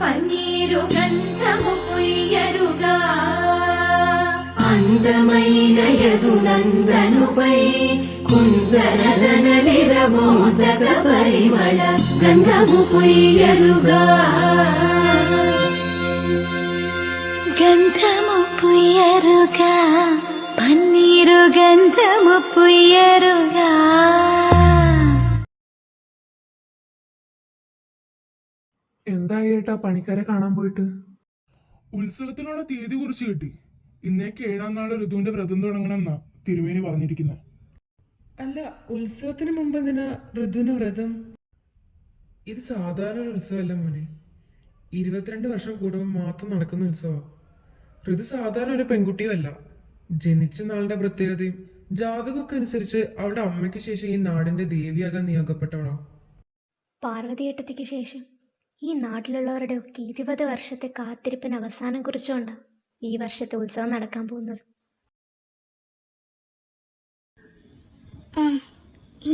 పన్నీరు గంధము పుయ్యరుగా. అందమైన యదునందనుపై కుందరదన విరమోదక పరిమళ గంధము పుయ్యరుగా. గంధము పుయ్యరుగా పన్నీరు గంధము పుయ్యరుగా. എന്തായി ഏട്ടാ പണിക്കാരെ കാണാൻ പോയിട്ട്? ഉത്സവത്തിനുള്ള തീയതി കുറിച്ച് കിട്ടി. ഇന്നേക്ക് ഏഴാം നാൾ ഋതുവിന്റെ വ്രതം തുടങ്ങണമെന്നാ തിരുവേനി പറഞ്ഞിരിക്കുന്നത് അല്ല ഉത്സവത്തിന് മുമ്പ് എന്തിനാ ഋതുവിന് വ്രതം? ഇത് സാധാരണ ഒരു ഉത്സവമല്ല മോനെ. ഇരുപത്തിരണ്ട് വർഷം കൂടുമ്പോൾ മാത്രം നടക്കുന്ന ഉത്സവം. ഋതു സാധാരണ ഒരു പെൺകുട്ടിയുമല്ല. ജനിച്ച നാളുടെ പ്രത്യേകതയും ജാതകമൊക്കെ അനുസരിച്ച് അവളുടെ അമ്മയ്ക്ക് ശേഷം ഈ നാടിന്റെ ദേവിയാകാൻ നിയോഗപ്പെട്ടവളാ. പാർവതിയേട്ടത്തിക്ക് ശേഷം. ഈ നാട്ടിലുള്ളവരുടെ ഒക്കെ ഇരുപത് വർഷത്തെ കാത്തിരിപ്പിന് അവസാനം കുറിച്ചുകൊണ്ടാണ് ഈ വർഷത്തെ ഉത്സവം നടക്കാൻ പോകുന്നത്.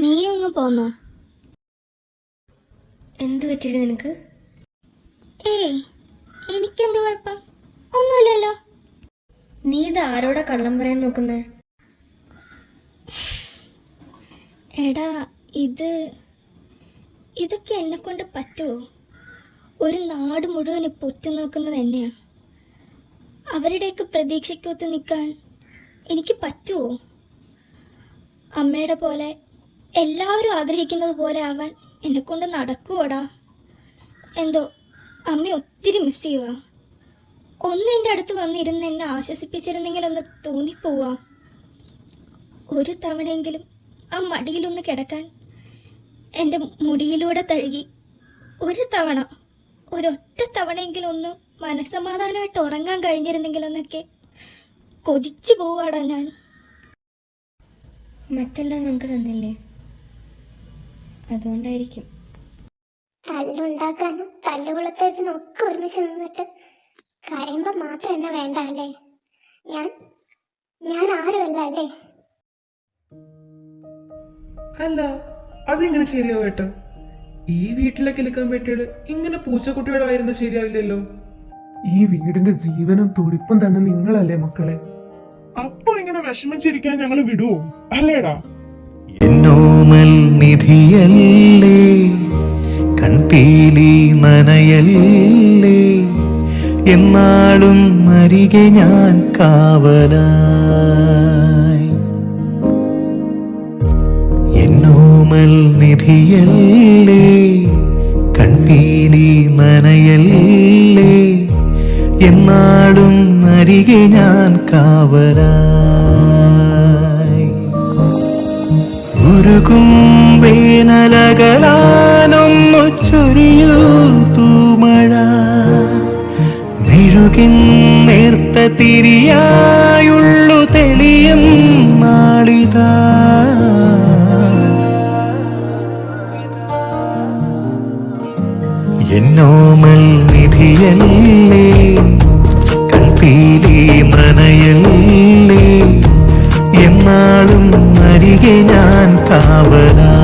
നീ അങ്ങ് പോന്നോ? എന്തു പറ്റില്ല നിനക്ക്? ഏയ് എനിക്കെന്ത് കുഴപ്പം? ഒന്നുമില്ലല്ലോ. നീ ഇത് ആരോടാ കള്ളം പറയാൻ നോക്കുന്നേ? എടാ ഇത് ഇതൊക്കെ എന്നെ കൊണ്ട് പറ്റുമോ ഒരു നാട് മുഴുവൻ ഇപ്പോൾ ഉറ്റുനോക്കുന്നത് തന്നെയാണ് അവരുടെയൊക്കെ പ്രതീക്ഷയ്ക്കൊത്ത് നിൽക്കാൻ എനിക്ക് പറ്റുമോ? അമ്മയുടെ പോലെ എല്ലാവരും ആഗ്രഹിക്കുന്നത് പോലെ ആവാൻ എന്നെ കൊണ്ട് നടക്കുവോടാ? എന്തോ അമ്മ ഒത്തിരി മിസ് ചെയ്യുക ഒന്ന് എന്റെ അടുത്ത് വന്നിരുന്ന് എന്നെ ആശ്വസിപ്പിച്ചിരുന്നെങ്കിലൊന്ന് തോന്നിപ്പോവാ. ഒരു തവണയെങ്കിലും ആ മടിയിലൊന്ന് കിടക്കാൻ എന്റെ മുടിയിലൂടെ തഴുകി ഒരു തവണ ഒരൊറ്റ തവണയെങ്കിലും ഒന്ന് മനസ്സമാധാനമായിട്ട് ഉറങ്ങാൻ കഴിഞ്ഞിരുന്നെങ്കിലെന്നൊക്കെ കൊതിച്ചു പോവാടാ ഞാൻ. മറ്റെല്ലാം നമുക്ക് തന്നില്ലേ? അതുകൊണ്ടായിരിക്കും. തല്ലുണ്ടാക്കാനും തല്ലുകൊളുത്തതിനും ഒക്കെ ഒരുമിച്ച് നിന്നിട്ട് കരയുമ്പോ മാത്രം എന്നെ വേണ്ട അല്ലേ ഞാൻ ഞാൻ ആരുമല്ല അല്ലേ? അല്ല അതിങ്ങനെ ശരിയാവും ഏട്ടാ? ഈ വീട്ടിലെ കിലുക്കാൻ പറ്റിയത് ഇങ്ങനെ പൂച്ചക്കുട്ടികളായിരുന്ന ശരിയാവില്ലല്ലോ. ഈ വീടിന്റെ ജീവനും തുടിപ്പും തന്നെ നിങ്ങളല്ലേ മക്കളെ? അപ്പൊ ഇങ്ങനെ വിഷമിച്ചിരിക്കാൻ ഞങ്ങൾ വിടുവോ? അല്ലേടാ? എന്നോമൽ നിധിയല്ലേ കൺപീലി നനയല്ലേ എന്നാളും അരികെ ഞാൻ കാവലായി നിധിയല്ലേ? കൺപീലി നനയല്ലേ? എന്നാടും അരികെ ഞാൻ കാവലായി. ഉരുകും വേനലകലാനൊന്നു ചൊരിയൂ തൂമഴ. മെഴുകിൻ നേർത്ത തിരിയായുള്ളു തെളിയും നാളിതാ. എന്നോമൽ നിധിയല്ലേ? കൽപ്പീലി നനയല്ലേ എന്നാളും അരികെ ഞാൻ കാവലായി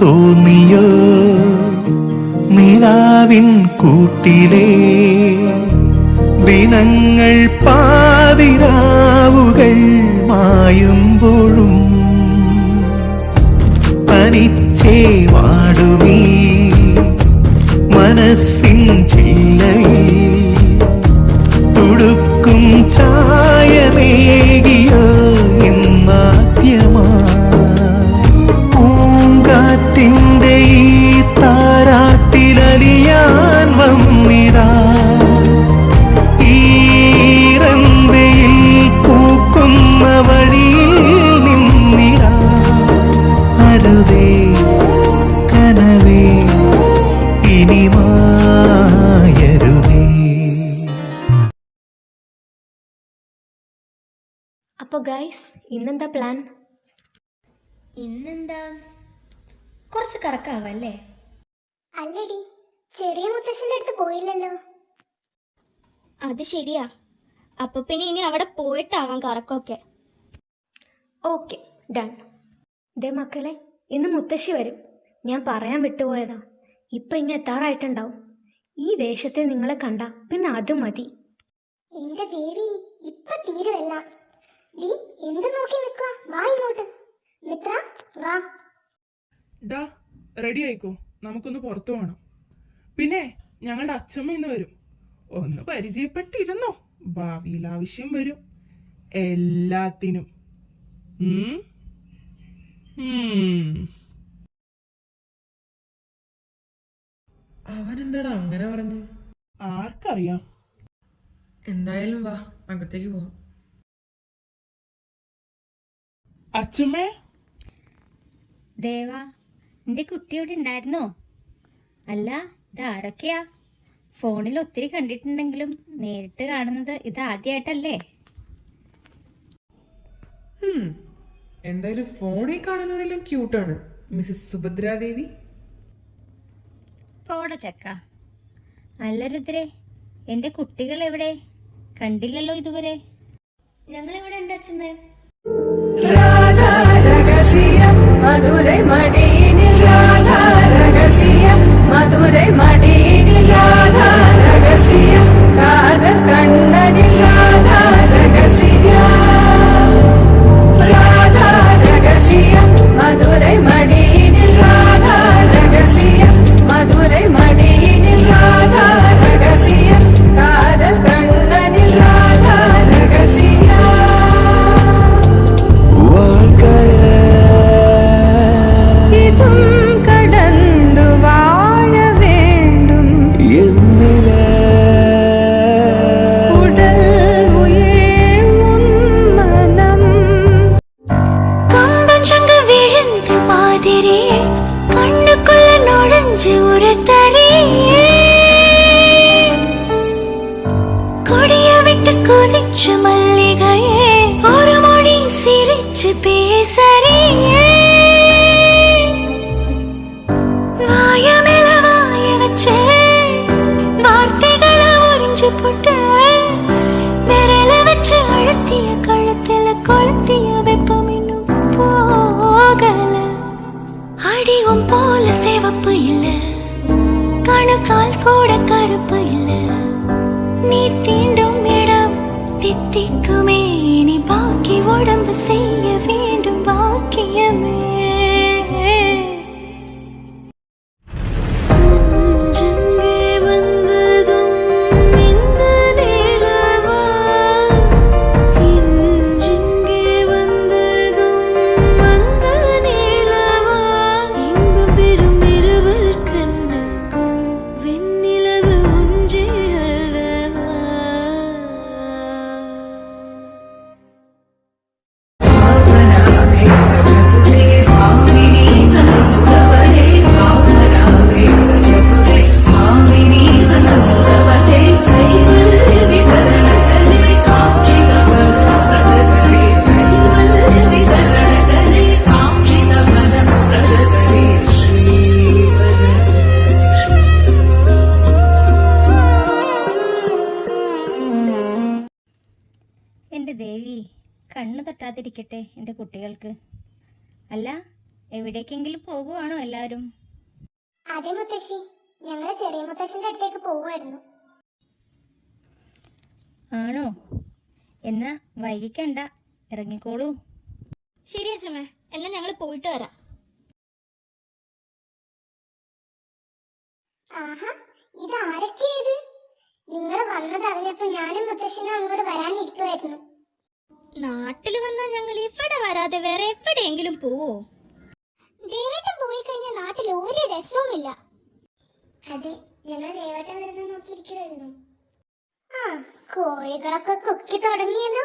തോന്നിയോ? നിലാവിൻ കൂട്ടിലെ ദിനങ്ങൾ പാതിരാവുകൾ മായുമ്പോഴും തനിച്ചേ വാടുമീ മനസ്സിൻ ചില്ലയിൽ തുടുക്കും ചായമേകിയോ അപ്പോൾ ഗൈസ് ഇന്നെന്താ പ്ലാൻ ഇന്നെന്താ? കുറച്ച് കറക്കാവല്ലേ? അല്ലടി ചെറിയ മുത്തശ്ശന്റെ അടുത്ത് പോയില്ലല്ലോ. അത് ശരിയാ. അപ്പൊ പിന്നെ ഇനി അവിടെ പോയിട്ടാവാം കറക്കൊക്കെ. Okay done. ദേ മക്കളെ ഇന്ന് മുത്തശ്ശി വരും. ഞാൻ പറയാൻ വിട്ടുപോയതാ. ഇപ്പൊ ഇങ്ങനെ എത്താറായിട്ടുണ്ടാവും. ഈ വേഷത്തെ നിങ്ങളെ കണ്ട പിന്നെ അത് മതി. എന്റെ ദേവി ഇപ്പൊ തീരുവല്ല. ഡീ എന്ത് നോക്കി നിൽക്കുക വാ ഇങ്ങോട്ട്. മിത്ര വാ. ഡാ റെഡി ആയിക്കോ. നമുക്കൊന്ന് പുറത്തു പോകണം പിന്നെ ഞങ്ങളുടെ അച്ഛമ്മ ഇന്ന് വരും. ഒന്ന് പരിചയപ്പെട്ടിരുന്നോ? ഭാവിയിൽ ആവശ്യം വരും. എല്ലാത്തിനും. അവനെന്താടാ അങ്ങനെ പറഞ്ഞു? ആർക്കറിയാം. എന്തായാലും വാ അകത്തേക്ക് പോവാം. അച്ഛമ്മേ? ദേവ നിന്റെ കുട്ടി അവിടെ ഉണ്ടായിരുന്നോ? അല്ല ഇത് ആരൊക്കെയാ? ഫോണിൽ ഒത്തിരി കണ്ടിട്ടുണ്ടെങ്കിലും നേരിട്ട് കാണുന്നത് ഇത് ആദ്യമായിട്ടല്ലേ. എന്തായാലും ഫോണിൽ കാണുന്നതിലും ക്യൂട്ടാണ്. മിസ്സസ് സുഭദ്രാദേവി പോട ചക്ക. അല്ല രുദ്രേ എന്റെ കുട്ടികൾ എവിടെ? കണ്ടില്ലല്ലോ ഇതുവരെ. ഞങ്ങളിവിടെ ഉണ്ട് അച്ഛമ്മേ? തട്ടാതിരിക്കട്ടെ എന്റെ കുട്ടികൾക്ക്. അല്ല എവിടേക്കെങ്കിലും പോകുവാണോ എല്ലാവരും? അതെ മുത്തശ്ശി. ഞങ്ങളെ ചെറിയ മുത്തശ്ശന്റെ അടുത്തേക്ക് പോകുമായിരുന്നു. ആണോ? എന്നാ വൈകിക്കണ്ട. ഇറങ്ങിക്കോളൂ. ശരി അച്ഛമ്മേ. എന്നാ ഞങ്ങൾ പോയിട്ട് വരാം. ആഹാ ഇത്? ആരൊക്കെയത് നിങ്ങൾ വന്നത് അറിഞ്ഞപ്പോ ഞാനും മുത്തശ്ശനും അങ്ങോട്ട് വരാനിരിക്കുമായിരുന്നു നാട്ടിൽ വന്നാൽ ഞങ്ങൾ ഇവിടെ വരാതെ വേറെ എവിടെയെങ്കിലും പോവോ? ദേവട്ടം പോയി കഴിഞ്ഞാൽ നാട്ടിൽ ഒരു രസവുമില്ല. അതെ ഞങ്ങൾ ദേവേട്ടൻ വരുന്നത് നോക്കിയിരിക്കുമായിരുന്നു ആ കോഴികളൊക്കെ കുക്കി തുടങ്ങിയല്ലോ.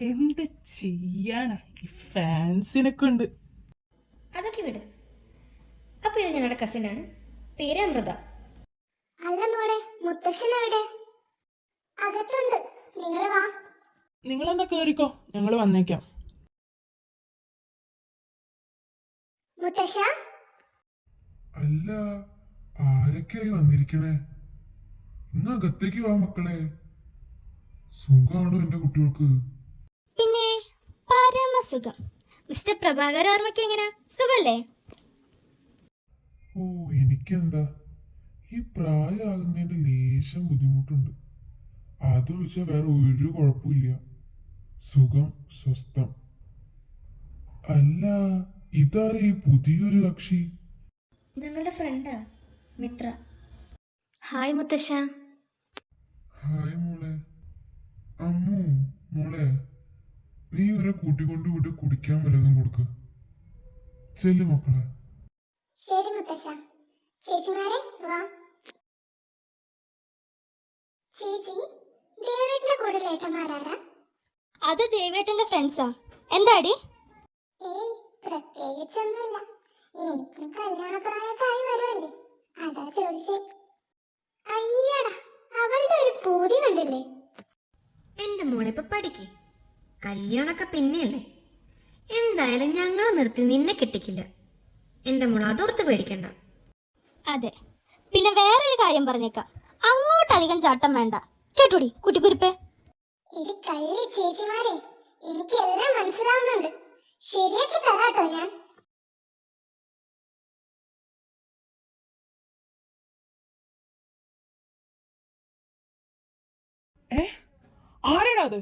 എന്ത് ചെയ്യാനാ ഈ ഫാൻസിനെ കൊണ്ട്? അതൊക്കെ വിട്. അപ്പൊ ഇത് ഞങ്ങളുടെ കസിനാണ് പേര് അമൃത. അല്ല മോളെ മുത്തശ്ശൻ എവിടെ അകത്തുണ്ട്. നിങ്ങൾ വാ. നിങ്ങളെന്നാ കേറിക്കോ ഞങ്ങൾ വന്നേക്കാം. മുത്തശ്ശ? അല്ല ആരൊക്കെയായി വന്നിരിക്കണേ? ഇന്ന് അകത്തേക്ക് വാ മക്കളെ. സുഖമാണോ എന്റെ കുട്ടികൾക്ക്? പിന്നെ പരമസുഖം. മിസ്റ്റർ പ്രഭാകർ ഓർമ്മയ്ക്ക് എങ്ങനെ? സുഖല്ലേ? ഓ എനിക്കെന്താ? ഈ പ്രായമാകുന്നതിന്റെ ലേശം ബുദ്ധിമുട്ടുണ്ട്. അതൊഴിച്ചാൽ വേറെ ഒരു കുഴപ്പമില്ല. സുഖം സ്വസ്ഥം. അല്ല ഇതാരെ ഈ പുതിയൊരു കക്ഷി? ഞങ്ങളുടെ ഫ്രണ്ട് മിത്ര. ഹായ് മുത്തശ്ശ. ഹായ് മോളെ. അമ്മു മോളെ നീ ഇവരെ കൂട്ടിക്കൊണ്ട് വിട്ട് കുടിക്കാൻ വല്ലതും കൊടുക്ക. ചെല്ലു മക്കളെ. ശരി മുത്തശ്ശ. ചേച്ചിമാരെ വാ. ചേച്ചി ദേവേട്ടന്റെ കൂടെ ഏട്ടന്മാരാരാ? അത് ദേവേട്ടന്റെ ഫ്രണ്ട്സാ എന്താടി? ഏയ് പ്രത്യേകിച്ചൊന്നുമില്ല. എനിക്കും കല്യാണപ്രായമൊക്കെ ആയി വരുമല്ലേ? അതാ ചോദിച്ചേ. അയ്യടാ അവളുടെ ഒരു പൂതി കണ്ടില്ലേ? എന്റെ മോളിപ്പോ പഠിക്ക്. കല്യാണൊക്കെ പിന്നെയല്ലേ? എന്തായാലും ഞങ്ങൾ നിർത്തി നിന്നെ കിട്ടിക്കില്ല. എന്റെ മോൾ അതോർത്ത് പേടിക്കണ്ട. അതെ. പിന്നെ വേറൊരു കാര്യം പറഞ്ഞേക്കാം. അങ്ങോട്ടധികം ചാട്ടം വേണ്ട. കേട്ടോടി കുട്ടിക്കുരുപ്പേ? ഇടി കള്ളി ചേച്ചിമാരെ എനിക്കെല്ലാം മനസ്സിലാവുന്നുണ്ട്. ശരിയാക്കി തരാട്ടോ ഞാൻ. ആരാടാ അത്?